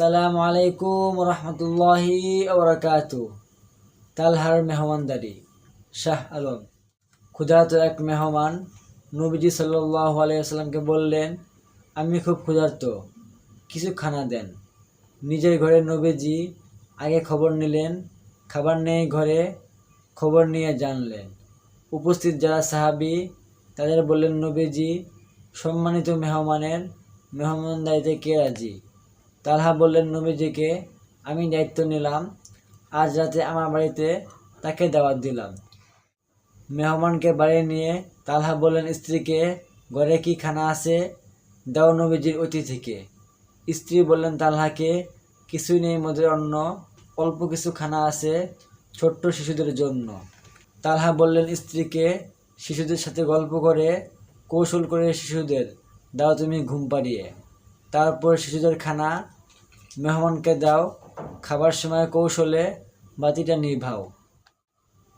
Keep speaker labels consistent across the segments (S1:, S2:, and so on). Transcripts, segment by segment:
S1: আসসালামু আলাইকুম রহমতুল্লাহি ওবরাকাত তালহার মেহমানদারি শাহ আলম ক্ষুধার্ত এক মেহমান নবীজি সাল্লাহ আলাইসাল্লামকে বললেন আমি খুব ক্ষুধার্ত কিছু খানা দেন নিজের ঘরে নবীজি আগে খবর নিলেন, খাবার নেই ঘরে খবর নিয়ে জানলেন। উপস্থিত যারা সাহাবি, তাদের বললেন, নবীজি, সম্মানিত মেহমানের মেহমান মেহমানদারিতে কে রাজি? তালহা বললেন, নবীজিকে আমি দায়িত্ব নিলাম, আজ রাতে আমার বাড়িতে তাকে দাওয়াত দিলাম। মেহমানকে বাড়ি নিয়ে তালহা বললেন, স্ত্রীকে ঘরে কি খানা আছে? দাও নবীজির অতিথিকে। স্ত্রী বললেন, তালহাকে কিছুই নেই মধ্যে অন্য অল্প কিছু খানা আছে ছোট্ট শিশুদের জন্য। তালহা বললেন, স্ত্রীকে শিশুদের সাথে গল্প করে, কৌশল করে শিশুদের দাও তুমি ঘুম পাড়িয়ে। তারপর শিশুদের খানা মেহমানকে দাও, খাবার সময় কৌশলে বাতিটা নিভাও।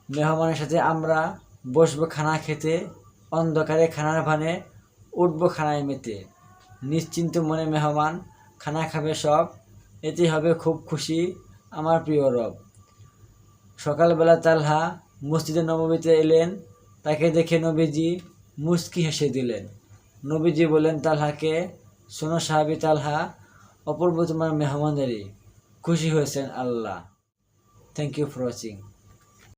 S1: মেহমানের সাথে আমরা বসবো খানা খেতে, অন্ধকারে খানার ভানে উঠবো খানায় মেতে। নিশ্চিন্ত মনে মেহমান খানা খাবে সব এতে হবে খুব খুশি আমার প্রিয় রব। সকালবেলা তালহা মসজিদে নবমীতে এলেন, তাকে দেখে নবীজি মুস্কি হেসে দিলেন। নবীজি বললেন, তালহাকে সোনো সাহাবি তালহা, অপূর্ব তোমার মেহমানদারি খুশি হয়েছেন আল্লাহ। Thank you for watching